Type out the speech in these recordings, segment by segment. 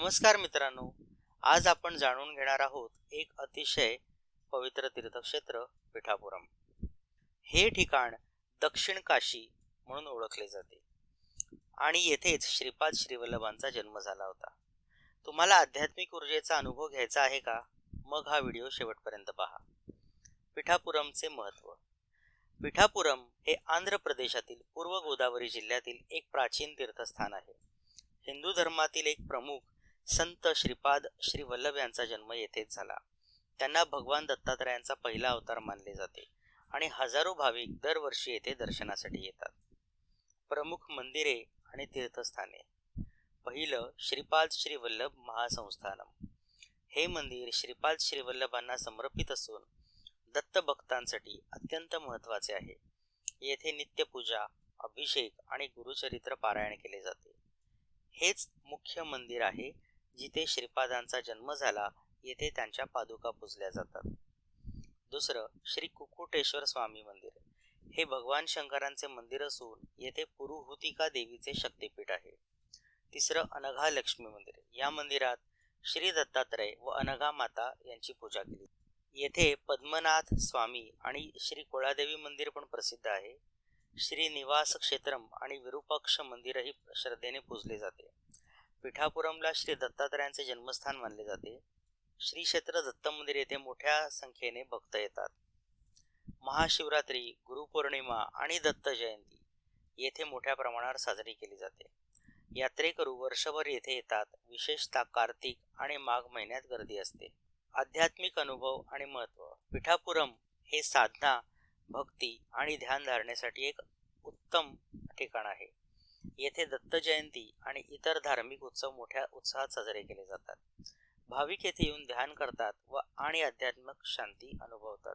नमस्कार मित्रांनो. आज आपण जाणून घेणार आहोत एक अतिशय पवित्र तीर्थक्षेत्र पिठापुरम. हे ठिकाण दक्षिण काशी म्हणून ओळखले जाते आणि येथेच श्रीपाद श्रीवल्लभांचा जन्म झाला होता. तुम्हाला आध्यात्मिक ऊर्जेचा अनुभव घ्यायचा आहे का? मग हा व्हिडिओ शेवटपर्यंत पहा. पिठापुरमचे महत्त्व. पिठापुरम हे आंध्र प्रदेशातील पूर्व गोदावरी जिल्ह्यातील एक प्राचीन तीर्थस्थान आहे. हिंदू धर्मातील एक प्रमुख संत श्रीपाद श्री वल्लभ यांचा जन्म येथेच झाला. त्यांना भगवान दत्तात्रयांचा पहिला अवतार मानले जाते आणि हजारो भाविक दरवर्षी येथे दर्शनासाठी येतात. प्रमुख मंदिरे आणि तीर्थस्थाने. पहिलं श्रीपाद श्रीवल्लभ महासंस्थानम. हे मंदिर श्रीपाद श्रीवल्लभांना समर्पित असून दत्त भक्तांसाठी अत्यंत महत्त्वाचे आहे. येथे नित्यपूजा अभिषेक आणि गुरुचरित्र पारायण केले जाते. हेच मुख्य मंदिर आहे जिथे श्रीपादांचा जन्म झाला येथे त्यांच्या पादुका पूजल्या जातात. दुसरं श्री कुकुटेश्वर स्वामी मंदिर. हे भगवान शंकरांचे मंदिर असून येथे पुरुहुतिका देवीचे शक्तिपीठ आहे. तिसरं अनघा लक्ष्मी मंदिर. या मंदिरात श्री दत्तात्रय व अनघा माता यांची पूजा केली येथे पद्मनाथ स्वामी आणि श्री कोळादेवी मंदिर पण प्रसिद्ध आहे. श्री निवास क्षेत्रम आणि विरूपाक्ष मंदिरही श्रद्धेने पूजले जाते. पिठापुरमला श्री दत्तात्रयांचे जन्मस्थान मानले जाते. श्री क्षेत्र दत्त मंदिर येथे मोठ्या संख्येने भक्त येतात. महाशिवरात्री गुरुपौर्णिमा आणि दत्त जयंती येथे मोठ्या प्रमाणावर साजरी केली जाते. यात्रेकरू वर्षभर येथे येतात. विशेषतः कार्तिक आणि माघ महिन्यात गर्दी असते. आध्यात्मिक अनुभव आणि महत्त्व पिठापुरम हे साधना भक्ती आणि ध्यान धारणेसाठी एक उत्तम ठिकाण आहे. येथे दत्त जयंती आणि इतर धार्मिक उत्सव मोठ्या उत्साहात साजरे केले जातात. भाविक येथे येऊन ध्यान करतात व आणि आध्यात्मिक शांती अनुभवतात.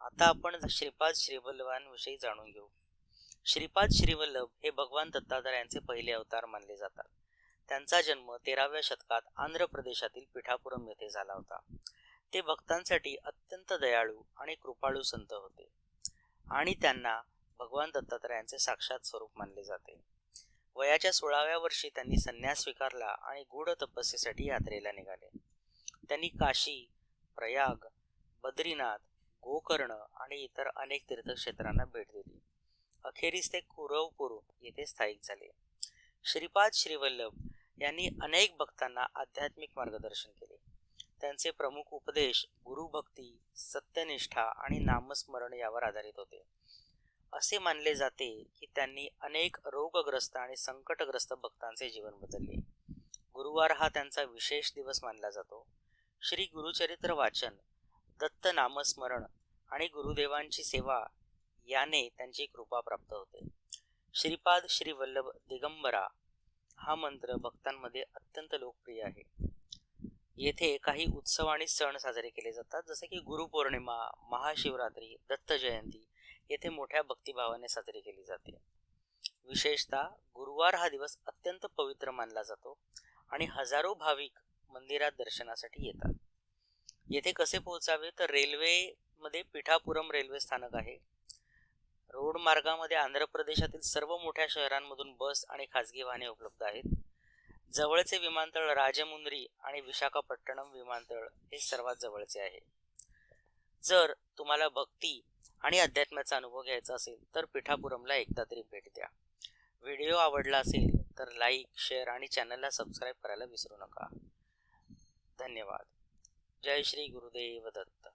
आता आपण श्रीपाद श्रीवल्लभांविषयी जाणून घेऊ. श्रीपाद श्रीवल्लभ हे भगवान दत्तात्रयांचे पहिले अवतार मानले जातात. त्यांचा जन्म तेराव्या शतकात आंध्र प्रदेशातील पिठापुरम येथे झाला होता. ते भक्तांसाठी अत्यंत दयाळू आणि कृपाळू संत होते. आणि त्यांना भगवान दत्तात्रयांचे साक्षात स्वरूप मानले जाते. वयाच्या सोळाव्या वर्षी त्यांनी संन्यास स्वीकारला आणि गूढ तपस्येसाठी यात्रेला निघाले. त्यांनी काशी प्रयाग बद्रीनाथ गोकर्ण आणि इतर अनेक तीर्थक्षेत्रांना भेट दिली. अखेरीस ते कुरवपूर येथे स्थायिक झाले. श्रीपाद श्रीवल्लभ यांनी अनेक भक्तांना आध्यात्मिक मार्गदर्शन केले. त्यांचे प्रमुख उपदेश गुरुभक्ती सत्यनिष्ठा आणि नामस्मरण यावर आधारित होते. असे मानले जाते की त्यांनी अनेक रोगग्रस्त आणि संकटग्रस्त भक्तांचे जीवन बदलले. गुरुवार हा त्यांचा विशेष दिवस मानला जातो. श्री गुरुचरित्र वाचन दत्त नामस्मरण आणि गुरुदेवांची सेवा याने त्यांची कृपा प्राप्त होते. श्रीपाद श्री वल्लभ दिगंबरा हा मंत्र भक्तांमध्ये अत्यंत लोकप्रिय आहे. येथे काही उत्सव आणि सण साजरे केले जातात जसे की गुरुपौर्णिमा महाशिवरात्री दत्त जयंती येथे मोठ्या भक्तिभावाने साजरी केली जाते. विशेषतः गुरुवार हा दिवस अत्यंत पवित्र मानला जातो आणि हजारो भाविक मंदिरात दर्शनासाठी येतात. येथे कसे पोहोचावे? तर रेल्वेमध्ये पिठापुरम रेल्वे स्थानक आहे. रोड मार्गामध्ये आंध्र प्रदेशातील सर्व मोठ्या शहरांमधून बस आणि खाजगी वाहने उपलब्ध आहेत. जवळचे विमानतळ राजमुंद्री आणि विशाखापट्टणम विमानतळ हे सर्वात जवळचे आहे. जर तुम्हाला भक्ती आणि अध्यात्माचा अनुभव घ्यायचा असेल तर पिठापुरमला एकदा तरी भेट द्या. व्हिडिओ आवडला असेल तर लाईक शेअर आणि चॅनलला सबस्क्राईब करायला विसरू नका. धन्यवाद. जय श्री गुरुदेव दत्त.